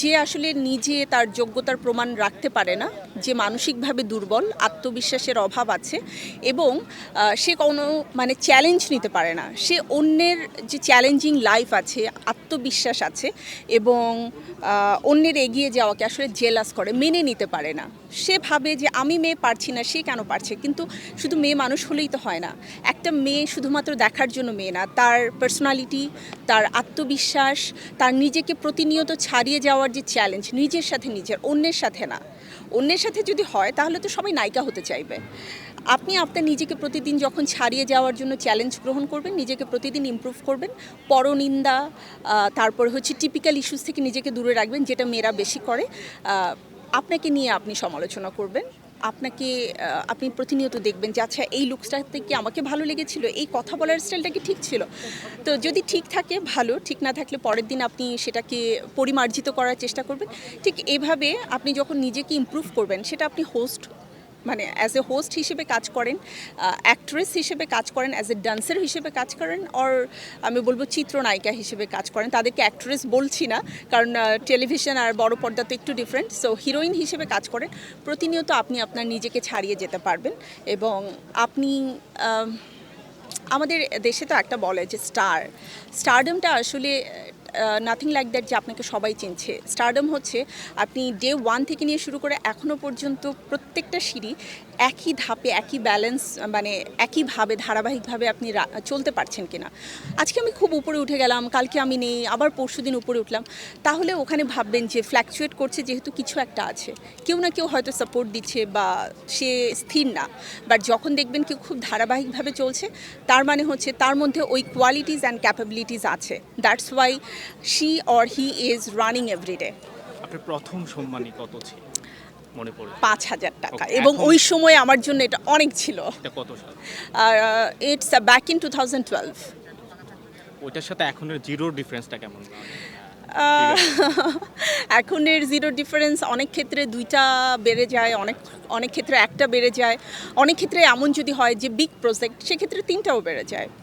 যে আসলে নিজে তার যোগ্যতার প্রমাণ রাখতে পারে না যে মানসিকভাবে দুর্বল, আত্মবিশ্বাসের অভাব আছে এবং সে কোনো মানে চ্যালেঞ্জ নিতে পারে না। সে অন্যের যে চ্যালেঞ্জিং লাইফ আছে, আত্মবিশ্বাস আছে এবং অন্যের এগিয়ে যাওয়াকে আসলে জেলাস করে, মেনে নিতে পারে না। সে ভাবে যে আমি মেয়ে পারছি না, সে কেন পারছে? কিন্তু শুধু মেয়ে মানুষ হলেই তো হয় না। একটা মেয়ে শুধুমাত্র দেখার জন্য মেয়ে না। তার পার্সোনালিটি তার আত্মবিশ্বাস, তার নিজেকে প্রতিনিয়ত ছাড়িয়ে যাওয়ার যে চ্যালেঞ্জ নিজের সাথে নিজের, অন্যের সাথে না। অন্যের সাথে যদি হয়, তাহলে তো সবাই নায়িকা হতে চাইবে। আপনি আপনার নিজেকে প্রতিদিন যখন ছাড়িয়ে যাওয়ার জন্য চ্যালেঞ্জ গ্রহণ করবেন, নিজেকে প্রতিদিন ইম্প্রুভ করবেন। পরনিন্দা তারপর হচ্ছে টিপিক্যাল ইস্যুস থেকে নিজেকে দূরে রাখবেন, যেটা মেয়েরা বেশি করে। আপনাকে নিয়ে আপনি সমালোচনা করবেন। আপনাকে আপনি প্রতিনিয়ত দেখবেন যে আচ্ছা এই লুকসটাতে কি আমাকে ভালো লেগেছিল? এই কথা বলার স্টাইলটা কি ঠিক ছিল? তো যদি ঠিক থাকে, ভালো। ঠিক না থাকলে পরের দিন আপনি সেটাকে পরিমার্জিত করার চেষ্টা করবেন। ঠিক এভাবে আপনি যখন নিজেকে ইম্প্রুভ করবেন, সেটা আপনি হোস্ট মানে অ্যাজ এ হোস্ট হিসেবে কাজ করেন অ্যাক্ট্রেস হিসেবে কাজ করেন অ্যাজ এ ডান্সার হিসেবে কাজ করেন অর আমি বলব চিত্রনায়িকা হিসেবে কাজ করেন। তাদেরকে অ্যাক্ট্রেস বলছি না, কারণ টেলিভিশন আর বড় পর্দা তো একটু ডিফারেন্ট সো হিরোইন হিসেবে কাজ করেন। প্রতিনিয়ত আপনি আপনার নিজেকে ছাড়িয়ে যেতে পারবেন এবং আপনি আমাদের দেশে তো একটা বলে যে স্টার, স্টারডমটা আসলে নাথিং লাইক দ্যাট যে আপনাকে সবাই চিনছে। স্টারডম হচ্ছে আপনি ডে ওয়ান থেকে নিয়ে শুরু করে এখনও পর্যন্ত প্রত্যেকটা সিঁড়ি একই ধাপে, একই ব্যালেন্স মানে একইভাবে ধারাবাহিকভাবে আপনি চলতে পারছেন কিনা। আজকে আমি খুব উপরে উঠে গেলাম, কালকে আমি নেই, আবার পরশু দিন উপরে উঠলাম। তাহলে ওখানে ভাববেন যে ফ্ল্যাকচুয়েট করছে যেহেতু কিছু একটা আছে। কেউ না কেউ হয়তো সাপোর্ট দিচ্ছে বা সে স্থির না। বাট যখন দেখবেন কেউ খুব ধারাবাহিকভাবে চলছে, তার মানে হচ্ছে তার মধ্যে ওই কোয়ালিটিস অ্যান্ড ক্যাপাবিলিটিস আছে। That's why she or he is running everyday আপনার প্রথম সম্মানী কত ছিল? মনে পড়ে। পাঁচ হাজার টাকা। এবং ওই সময় আমার জন্য এটা অনেক ছিল। কত সাল? আর it's back in two thousand twelve ওইটার সাথে এখনের জিরোর ডিফারেন্সটা কেমন? এখনের জিরো ডিফারেন্স অনেক ক্ষেত্রে দুইটা বেড়ে যায়, অনেক অনেক ক্ষেত্রে একটা বেড়ে যায়। অনেক ক্ষেত্রে এমন যদি হয় যে বিগ প্রজেক্ট সেক্ষেত্রে তিনটাও বেড়ে যায়।